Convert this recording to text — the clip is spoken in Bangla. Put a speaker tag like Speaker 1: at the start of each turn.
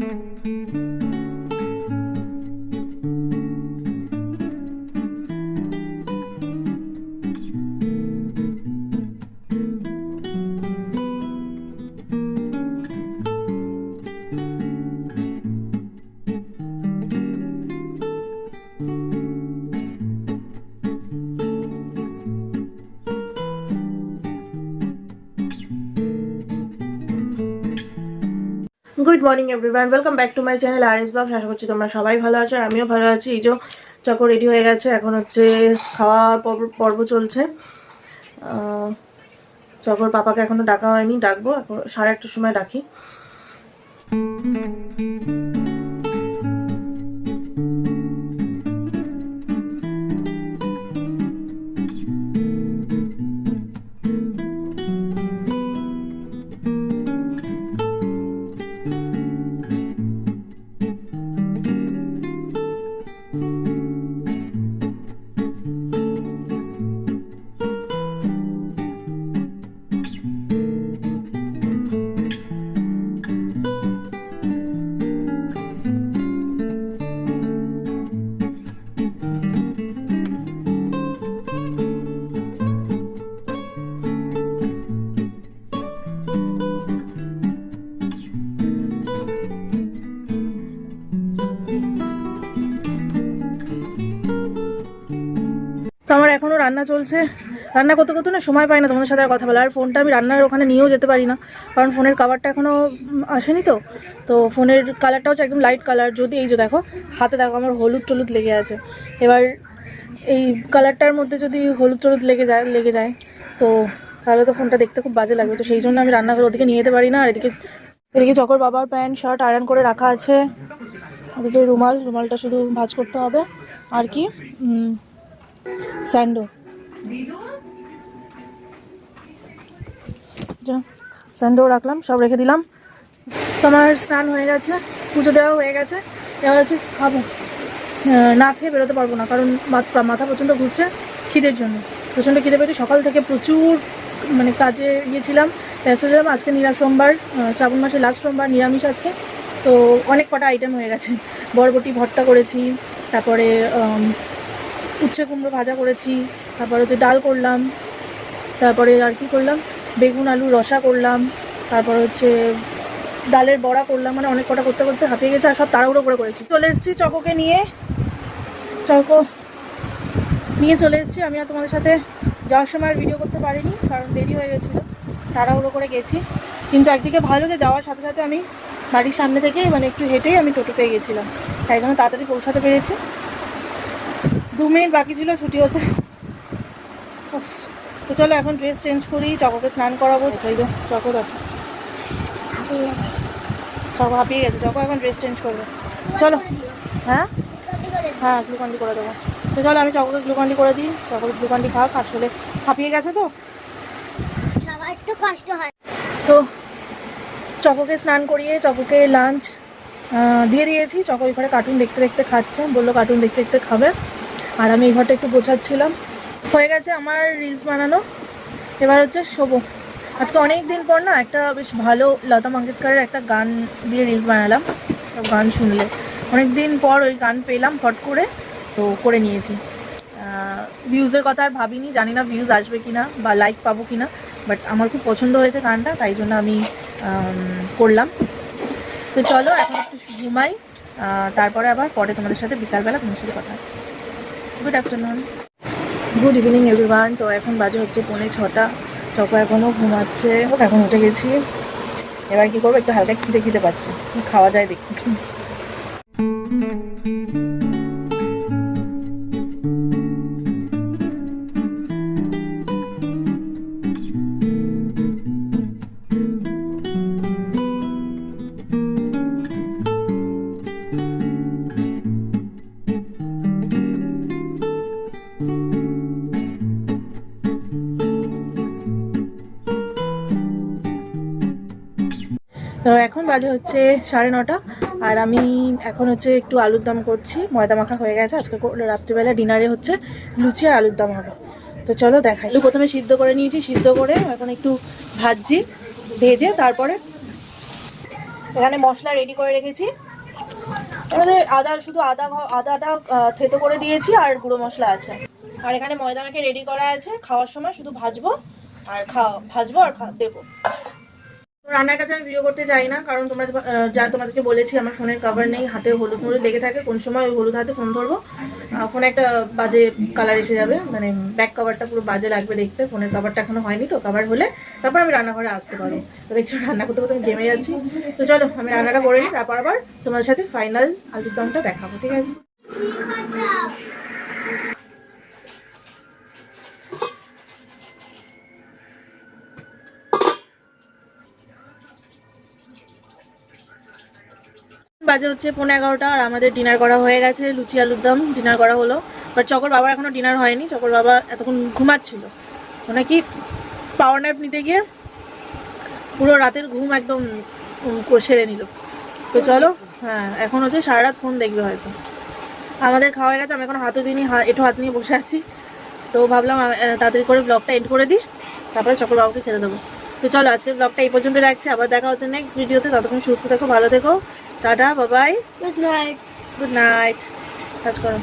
Speaker 1: Música good morning everyone welcome back to my channel R S vlogs আশা করছি তোমরা সবাই ভালো আছো আর আমিও ভালো আছি। এই যে চকো রেডি হয়ে গেছে। এখন হচ্ছে খাওয়া পর্ব চলছে। চকোর পাপাকে এখনও ডাকা হয়নি। ডাকবো। এখন সাড়ে একটার সময় ডাকি। তো আমার এখনও রান্না চলছে। রান্না করতে করতে না সময় পাই না তোমাদের সাথে আর কথা বলা আর ফোনটা আমি রান্নার ওখানে নিয়েও যেতে পারি না। কারণ ফোনের কাভারটা এখনও আসেনি তো। তো ফোনের কালারটা হচ্ছে একদম লাইট কালার যদি এই যে দেখো, হাতে দেখো আমার হলুদ টলুদ লেগে আছে। এবার এই কালারটার মধ্যে যদি হলুদ টলুদ লেগে যায় লেগে যায়, তো তাহলে তো ফোনটা দেখতে খুব বাজে লাগবে। তো সেই জন্য আমি রান্নাঘর ওদিকে নিয়ে যেতে পারি না। আর এদিকে এদিকে চকর বাবার প্যান্ট, শার্ট আয়রন করে রাখা আছে। এদিকে রুমাল, রুমালটা শুধু ভাঁজ করতে হবে। আর কি? স্যান্ডো। স্যান্ডো রাখলাম, সব রেখে দিলাম। তোমার স্নান হয়ে গেছে, পুজো দেওয়া হয়ে গেছে। এবার হচ্ছে খাব। না খেয়ে বেরোতে পারব না, কারণ মাথা প্রচণ্ড ঘুরছে খিদের জন্য। প্রচণ্ড খিদে পেয়েছে, সকাল থেকে প্রচুর মানে কাজে গিয়েছিলাম। ব্যস্ত ছিলাম আজকে নিরা সোমবার শ্রাবণ মাসের লাস্ট সোমবার নিরামিষ আজকে। তো অনেক কটা আইটেম হয়ে গেছে। বরবটি, ভর্তা করেছি, তারপরে উচ্ছে কুমড়ো ভাজা করেছি, তারপরে হচ্ছে ডাল করলাম, তারপরে আর কি করলাম? বেগুন, আলু, রসা করলাম, তারপর হচ্ছে ডালের বড়া করলাম মানে অনেক কটা করতে করতে হাঁপিয়ে গেছে, আর সব তাড়াহুড়ো করে করেছি। চলে এসেছি চকোকে নিয়ে। চকো নিয়ে চলে এসেছি, আমি আর তোমাদের সাথে যাওয়ার সময় ভিডিও করতে পারিনি, কারণ দেরি হয়ে গেছিল, তাড়াহুড়ো করে গেছি। কিন্তু একদিকে ভালো যে যাওয়ার সাথে সাথে আমি বাড়ির সামনে থেকে মানে একটু হেঁটেই আমি টোটো পেয়ে গেছিলাম, তাই জন্য তাড়াতাড়ি পৌঁছাতে পেরেছি। দু মিনিট বাকি ছিল ছুটি হতে। তো চলো এখন ড্রেস চেঞ্জ করি চকোকে স্নান করাবো। সেই যে চকো দেখো চকো হাঁপিয়ে গেছে। চকো এখন ড্রেস চেঞ্জ করবে। চলো। হ্যাঁ? হ্যাঁ গ্লুকন্ডি করে দেবো। তো চলো আমি চকোকে গ্লুকন্ডি করে দিই। চকোকে গ্লুকন্ডি খাক। আসলে হাঁপিয়ে গেছে তো?
Speaker 2: সবার তো কষ্ট হয়।
Speaker 1: তো চকোকে স্নান করিয়ে চকোকে লাঞ্চ দিয়ে দিয়েছি। চকো ওই ঘরে কার্টুন দেখতে দেখতে খাচ্ছে। বলল কার্টুন দেখতে দেখতে খাবে। আর আমি এই ঘরটা একটু গোছাচ্ছিলাম। হয়ে গেছে আমার রিলস বানানো। এবার হচ্ছে শোবো। আজকে অনেক দিন পর না একটা বেশ ভালো লতা মঙ্গেশকরের একটা গান দিয়ে রিলস বানালাম। গান শুনলে। অনেক দিন পর ওই গান পেলাম ফট করে। তো করে নিয়েছি। ভিউজের কথা আর ভাবিনি। জানি না ভিউজ আসবে কি না বা লাইক পাবো কি না বাট আমার খুব পছন্দ হয়েছে গানটা, তাই জন্য আমি করলাম। তো চলো এখন একটু ঘুমাই। তারপরে আবার পরে তোমাদের সাথে বিকালবেলা তোমার সাথে কথা হচ্ছে। Good afternoon good evening everyone তো এখন বাজে হচ্ছে পৌনে ছটা। চকো এখনও ঘুমাচ্ছে। এখন উঠে গেছি। এবার কি করব? একটু হালকা খিদে খিদে পাচ্ছে। খাওয়া যায় দেখি। তো এখন বাজে হচ্ছে সাড়ে নটা, আর আমি এখন হচ্ছে একটু আলুর দম করছি, ময়দা মাখা হয়ে গেছে, আজকে রাত্রিবেলা ডিনারে হচ্ছে লুচি আর আলুর দম হবে। তো চলো দেখাই। আলু প্রথমে সিদ্ধ করে নিয়েছি, সিদ্ধ করে এখন একটু ভাজছি, ভেজে তারপরে এখানে মশলা রেডি করে রেখেছি। আদা, শুধু আদা আদাটা থেতো করে দিয়েছি আর গুঁড়ো মশলা আছে। আর এখানে ময়দা ময়দানাকে রেডি করা আছে, খাওয়ার সময় শুধু ভাজবো আর খাওয়া ভাজবো আর দেবো। রান্নার কাছে আমি ভিডিও করতে চাই না, কারণ তোমরা যা তোমাদেরকে বলেছি, আমার ফোনের কভার নেই, হাতে হলুদ হলুদ লেগে থাকে, কোন সময় ওই হলুদ হাতে ফোন ধরবো। ফোনে একটা বাজে কালার এসে যাবে মানে ব্যাক কভারটা পুরো বাজে লাগবে দেখতে ফোনের কভারটা এখনও হয়নি তো কভার হলে তারপর আমি রান্নাঘরে আসতে পারব। তো দেখছ, রান্না করতে করতে আমি ঘেমে যাচ্ছি। তো চলো, আমি রান্নাটা করে নিই, তারপর আবার তোমাদের সাথে ফাইনাল আলুর দমটা দেখাবো, ঠিক আছে? বাজে হচ্ছে পনেরো এগারোটা আর আমাদের ডিনার করা হয়ে গেছে, লুচি, আলুর দম ডিনার করা হলো। বাট চকর বাবার এখনও ডিনার হয়নি, চকর বাবা এতক্ষণ ঘুমাচ্ছিল। মানে কি পাওয়ার ন্যাপ নিতে গিয়ে পুরো রাতের ঘুম একদম সেরে নিল। তো চলো হ্যাঁ এখন হচ্ছে সারা রাত ফোন দেখবে হয়তো। আমাদের খাওয়া হয়ে গেছে, আমি এখন হাতও দিইনি, হা- একটু হাত নিয়ে বসে আছি। তো ভাবলাম তাড়াতাড়ি করে ব্লগটা এন্ড করে দিই, তারপরে চকর বাবুকে খেতে দেবো। তো চলো, আজকের ব্লগটা এই পর্যন্ত রাখছি, আবার দেখা হচ্ছে নেক্সট ভিডিওতে ততক্ষণ সুস্থ থেকো, ভালো থেকো। টাটা বাবাই
Speaker 2: গুড নাইট
Speaker 1: গুড নাইট কাজ করো